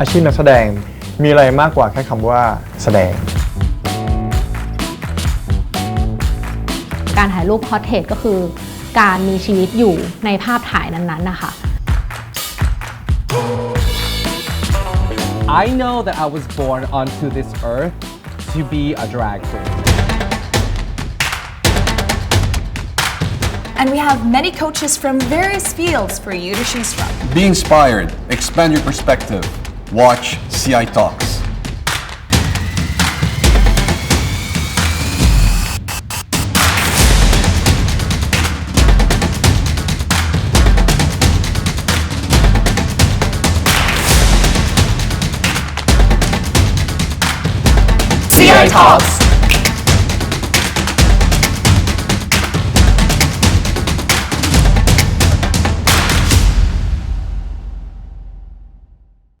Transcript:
อาชีพนักแสดงมีอะไรมากกว่าแค่คำว่าแสดง การถ่ายรูปพอร์เทรตก็คือ การมีชีวิตอยู่ในภาพถ่ายนั้นๆนะคะ I know that I was born onto this earth to be a drag queen. And we have many coaches from various fields for you to choose from. Be inspired, expand your perspective. Watch CI Talks. CI Talks.